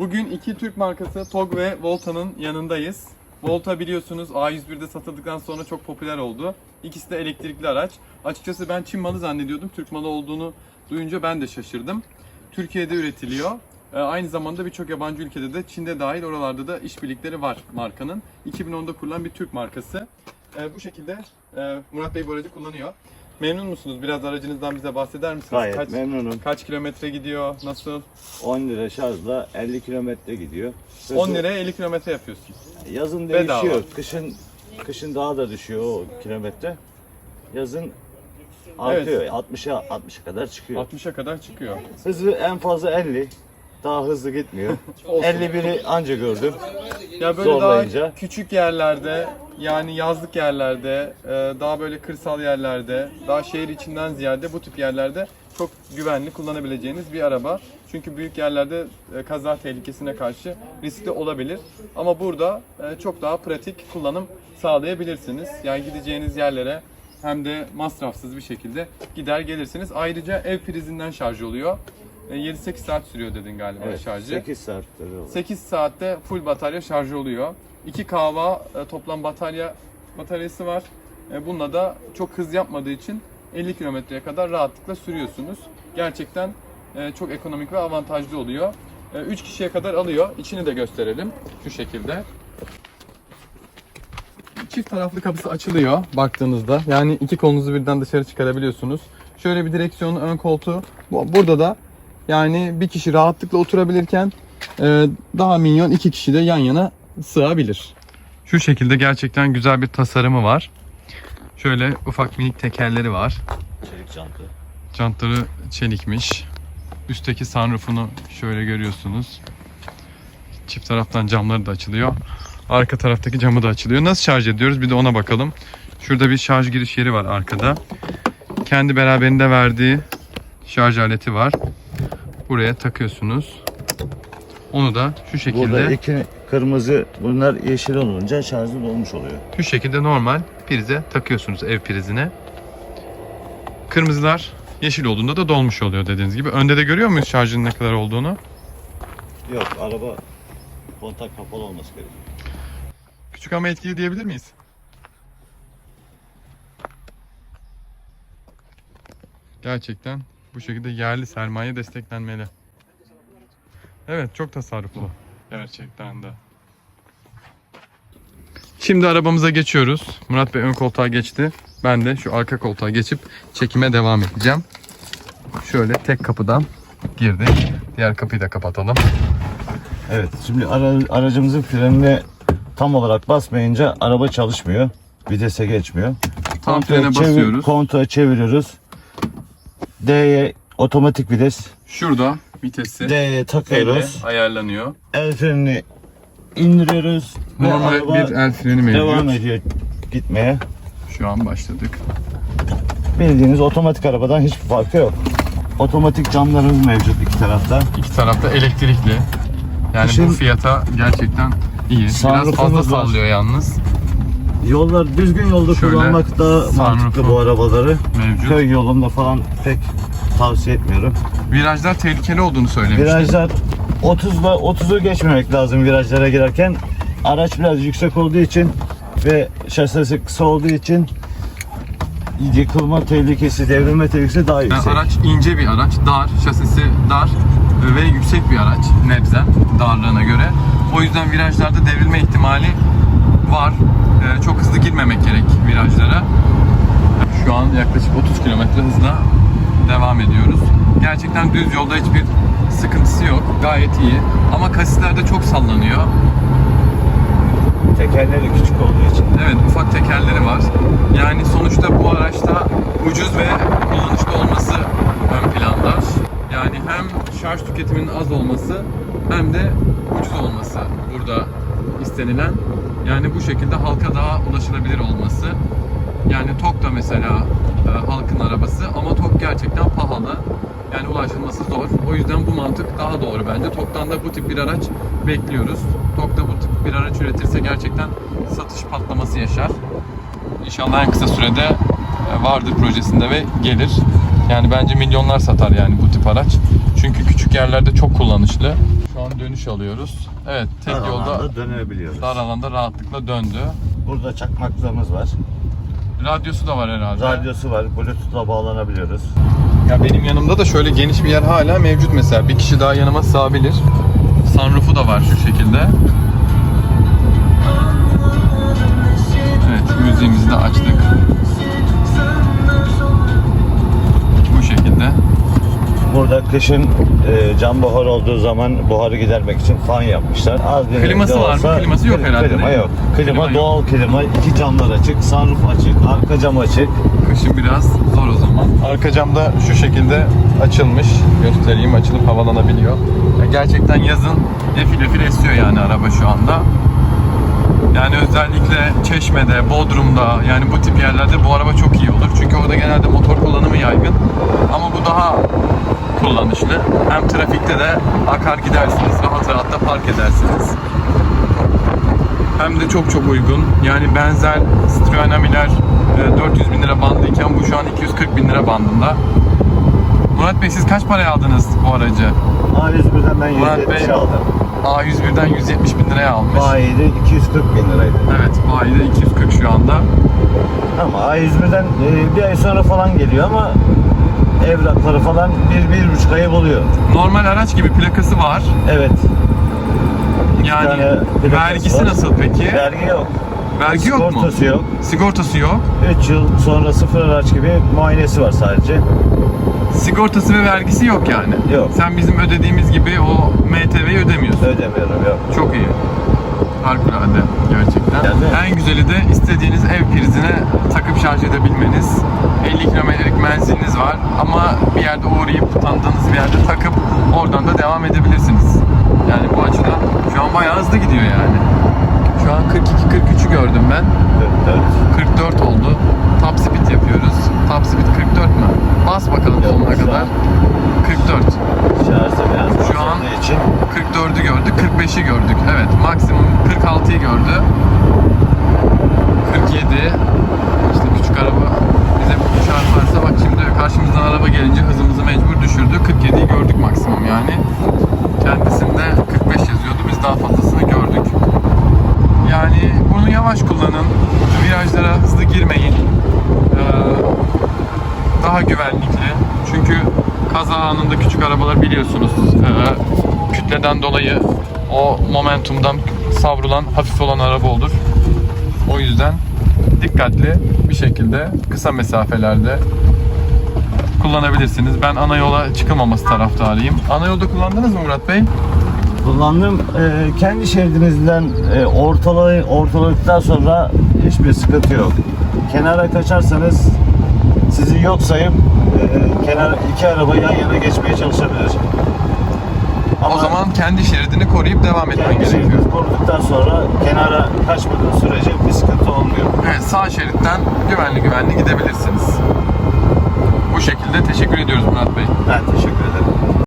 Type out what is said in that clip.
Bugün iki Türk markası TOG ve Volta'nın yanındayız. Volta biliyorsunuz A101'de satıldıktan sonra çok popüler oldu. İkisi de elektrikli araç. Açıkçası ben Çin malı zannediyordum. Türk malı olduğunu duyunca ben de şaşırdım. Türkiye'de üretiliyor. Ee, Aynı zamanda birçok yabancı ülkede de Çin'de dahil oralarda da işbirlikleri var markanın. 2010'da kurulan bir Türk markası. Ee, Bu şekilde e, Murat Bey bu aracı kullanıyor. Memnun musunuz? Biraz aracınızdan bize bahseder misiniz? Gayet kaç, memnunum. kaç kilometre gidiyor? Nasıl? 10 lira şarjla 50 kilometre gidiyor. 10 liraya 50 kilometre yapıyorsun. Yazın Bedava. değişiyor. Kışın kışın daha da düşüyor o kilometre. Yazın artıyor. 60'a 60'a kadar çıkıyor. 60'a kadar çıkıyor. Hızı en fazla 50. Daha hızlı gitmiyor. Olsun. 51'i anca gördüm. Ya böyle Zorlayınca. daha küçük yerlerde yani yazlık yerlerde, e, daha böyle kırsal yerlerde, daha şehir içinden ziyade bu tip yerlerde çok güvenli kullanabileceğiniz bir araba. Çünkü büyük yerlerde e, kaza tehlikesine karşı riskli olabilir. Ama burada e, çok daha pratik kullanım sağlayabilirsiniz. Yani gideceğiniz yerlere hem de masrafsız bir şekilde gider gelirsiniz. Ayrıca ev prizinden şarj oluyor. E, 7-8 saat sürüyor dedin galiba Evet, şarjı. 8 saattir oldu. 8 saatte full batarya şarj oluyor. 2 kahva e, toplam batarya bataryası var. E, Bununla da çok hız yapmadığı için 50 kilometreye kadar rahatlıkla sürüyorsunuz. Gerçekten e, çok ekonomik ve avantajlı oluyor. 3 kişiye kadar alıyor. İçini de gösterelim şu şekilde. Çift taraflı kapısı açılıyor baktığınızda. Yani iki kolunuzu birden dışarı çıkarabiliyorsunuz. Şöyle bir direksiyonun ön koltuğu. Bu- Burada da yani bir kişi rahatlıkla oturabilirken e, daha minyon iki kişi de yan yana sığabilir. Şu şekilde gerçekten güzel bir tasarımı var. Şöyle ufak minik tekerleri var. Çelik jantı. Jantları çelikmiş. Üstteki sunroofunu şöyle görüyorsunuz. Çift taraftan camları da açılıyor. Arka taraftaki camı da açılıyor. Nasıl şarj ediyoruz? Bir de ona bakalım. Şurada bir şarj giriş yeri var arkada. Kendi beraberinde verdiği şarj aleti var. Buraya takıyorsunuz. Onu da şu şekilde Burada iki kırmızı bunlar yeşil olunca şarjı dolmuş oluyor. şu şekilde normal prize takıyorsunuz ev prizine. Kırmızılar yeşil olduğunda da dolmuş oluyor dediğiniz gibi. Önde de görüyor muyuz şarjın ne kadar olduğunu? Yok araba kontak kapalı olması gerekiyor. Küçük ama etkili diyebilir miyiz? Gerçekten bu şekilde yerli sermaye desteklenmeli. Evet çok tasarruflu. Gerçekten de. Şimdi arabamıza geçiyoruz. Murat Bey ön koltuğa geçti. Ben de şu arka koltuğa geçip çekime devam edeceğim. Şöyle tek kapıdan girdik. Diğer kapıyı da kapatalım. Evet şimdi ara- aracımızın frenine tam olarak basmayınca araba çalışmıyor. Vitese geçmiyor. Tam frene basıyoruz. Kontağı çeviriyoruz. D'ye otomatik vites. Şurada vitesi D'ye elle takıyoruz. ayarlanıyor. El frenini indiriyoruz. Normal bir el freni mevcut. devam ediyor gitmeye. Şu an başladık. Bildiğiniz otomatik arabadan hiçbir farkı yok. Otomatik camlarımız mevcut iki tarafta. İki tarafta elektrikli. Yani bu Şimdi- fiyata gerçekten iyi. Biraz fazla sallıyor yalnız. Yollar düzgün yolda Şöyle kullanmak daha mantıklı bu arabaları. Mevcut. Köy yolunda falan pek tavsiye etmiyorum. Virajlar tehlikeli olduğunu söylemişti. Virajlar 30'la 30'u geçmemek lazım virajlara girerken. Araç biraz yüksek olduğu için ve şasisi kısa olduğu için yıkılma tehlikesi, devrilme tehlikesi daha Yani yüksek. araç ince bir araç, dar, şasisi dar ve yüksek bir araç nebzen darlığına göre. O yüzden virajlarda devrilme ihtimali var. Ee, çok hızlı girmemek gerek virajlara. Şu an yaklaşık 30 km hızla devam ediyoruz. Gerçekten düz yolda hiçbir sıkıntısı yok. Gayet iyi. Ama kasislerde çok sallanıyor. Tekerleri küçük olduğu için. Evet ufak tekerleri var. Yani sonuçta bu araçta ucuz ve kullanışlı olması ön planda. Yani hem şarj tüketiminin az olması hem de ucuz olması burada istenilen. Yani bu şekilde halka daha ulaşılabilir olması. Yani TOG da mesela e, halkın arabası ama TOG gerçekten pahalı. Yani ulaşılması zor. O yüzden bu mantık daha doğru bence. TOG'dan da bu tip bir araç bekliyoruz. TOG da bu tip bir araç üretirse gerçekten satış patlaması yaşar. İnşallah en kısa sürede e, vardır projesinde ve gelir. Yani bence milyonlar satar yani bu tip araç. Çünkü küçük yerlerde çok kullanışlı. Şu an dönüş alıyoruz. Evet tek Dar yolda alanda dönebiliyoruz. dar alanda rahatlıkla döndü. Burada çakmaklarımız var. Radyosu da var herhalde. Radyosu var. Bluetooth'la bağlanabiliyoruz. Ya benim yanımda da şöyle geniş bir yer hala mevcut mesela. Bir kişi daha yanıma sığabilir. Sunroof'u da var şu şekilde. Kışın e, cam buhar olduğu zaman buharı gidermek için fan yapmışlar. Az bir Kliması de var mı? Kliması yok herhalde, Klima yok. Klima, Klima yok. doğal klima. iki camlar açık, sunroof açık, arka cam açık. Kışın biraz zor o zaman. Arka cam da şu şekilde açılmış. Göstereyim açılıp havalanabiliyor. Ya gerçekten yazın efil efil esiyor yani araba şu anda. Yani özellikle Çeşme'de, Bodrum'da yani bu tip yerlerde bu araba çok iyi olur. Çünkü orada genelde motor kullanımı yaygın. Ama bu daha kullanışlı. Hem trafikte de akar gidersiniz, rahat rahat da park edersiniz. Hem de çok çok uygun. Yani benzer Citroen Amiler e, 400 bin lira bandıyken bu şu an 240 bin lira bandında. Murat Bey siz kaç paraya aldınız bu aracı? A101'den ben Murat 170 Bey- aldım. A101'den 170 bin liraya almış. Bayi'de 240 bin liraydı. Evet, bayide 240 şu anda. Ama A101'den e, bir ay sonra falan geliyor ama evrakları falan bir, bir buçuk ayı buluyor. Normal araç gibi plakası var. Evet. Yani tane plakası vergisi var. nasıl peki? Vergi yok. Vergi yok mu? Sigortası yok. Sigortası yok. 3 yıl sonra sıfır araç gibi muayenesi var sadece. Sigortası ve vergisi yok yani. Yok. Sen bizim ödediğimiz gibi o MTV'yi ödemiyorsun. Ödemiyorum yok. Çok iyi. Harikulade gerçekten. Yani- En güzeli de istediğiniz ev prizine takıp şarj edebilmeniz. 50 kilometrelik menziliniz var ama bir yerde uğrayıp tanıdığınız bir yerde takıp oradan da devam edebilirsiniz. Yani bu açıdan şu an bayağı hızlı gidiyor yani. Şu an 42-43'ü gördüm ben. 44. 44 oldu. Top speed yapıyoruz. Top speed 44 mü? Bas bakalım Yok, sonuna kadar. an- 44. Şarjı biraz Şu an- olduğu için 44'ü gördük, 45'i gördük. Evet, maksimum 46'yı gördü. 47. İşte küçük araba bize çarparsa bak şimdi karşımızdan araba gelince hızımızı mecbur düşürdü. 47'yi gördük maksimum yani. Kendisinde 45 yazıyordu. Biz daha fazlasını gördük. Yani bunu yavaş kullanın. Virajlara hızlı girmeyin. Ee, daha güvenlikli. Çünkü kaza anında küçük arabalar biliyorsunuz e, kütleden dolayı o momentumdan savrulan hafif olan araba olur. O yüzden dikkatli bir şekilde kısa mesafelerde kullanabilirsiniz. Ben ana yola çıkılmaması taraftarıyım. Ana yolda kullandınız mı Murat Bey? kullandım. Ee, kendi şeridinizden e, ortalayı, ortaladıktan sonra hiçbir sıkıntı yok. Kenara kaçarsanız sizi yok sayıp e, kenar iki araba yan yana geçmeye çalışabilir. O zaman kendi şeridini koruyup devam etmen kendi gerekiyor. şeridinizi koruduktan sonra kenara kaçmadığın sürece bir sıkıntı olmuyor. Evet sağ şeritten güvenli güvenli gidebilirsiniz. Bu şekilde teşekkür ediyoruz Murat Bey. Ben teşekkür ederim.